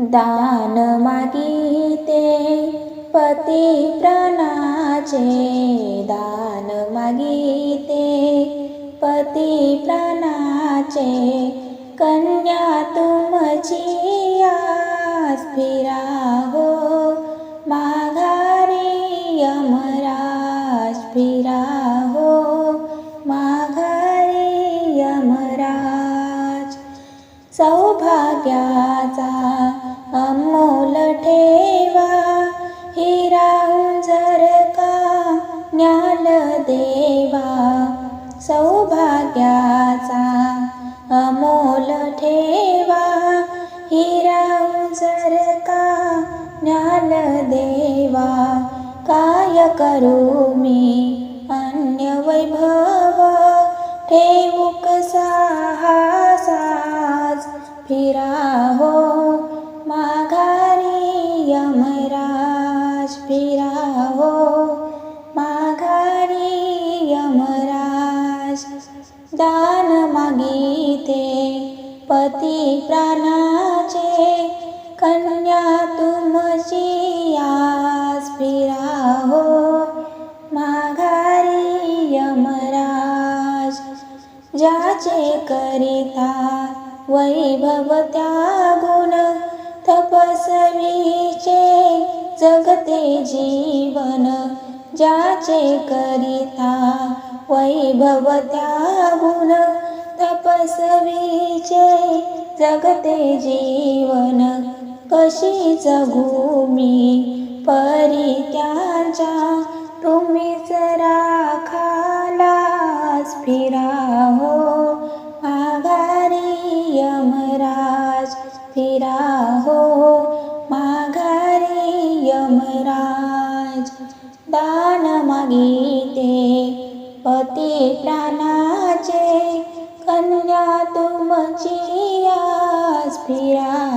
दान मागिते पती प्राणाचे दान मागिते पती प्राणाचे कन्या तुमची आस फिरा हो माघारी यमराज फिरा हो माघारी यमराज. सौभाग्याचा अमोल ठेवा हिरा जर का ज्ञान देवा सौभाग्याचा अमोल ठेवा हिरा जर का ज्ञान देवा काय करू मी अन्य वैभव? ठेवू कसा हा साज फिरा हो पती प्राणाचे कन्या तुमची आस फिरा हो माघारी यमराज. ज्याचे करिता वैभव त्या गुण तपसवीचे जगते जीवन. ज्याचे करिता वैभव त्या गुण तपसवीचे जगते जीवन. कशी जगू मी? परी त्यांच्या तुम्हीच राखालाच फिरा हो माघारी यमराज फिरा हो माघारी यमराज दान मागिते. पती प्राणा कन्या तुमची आज फिरा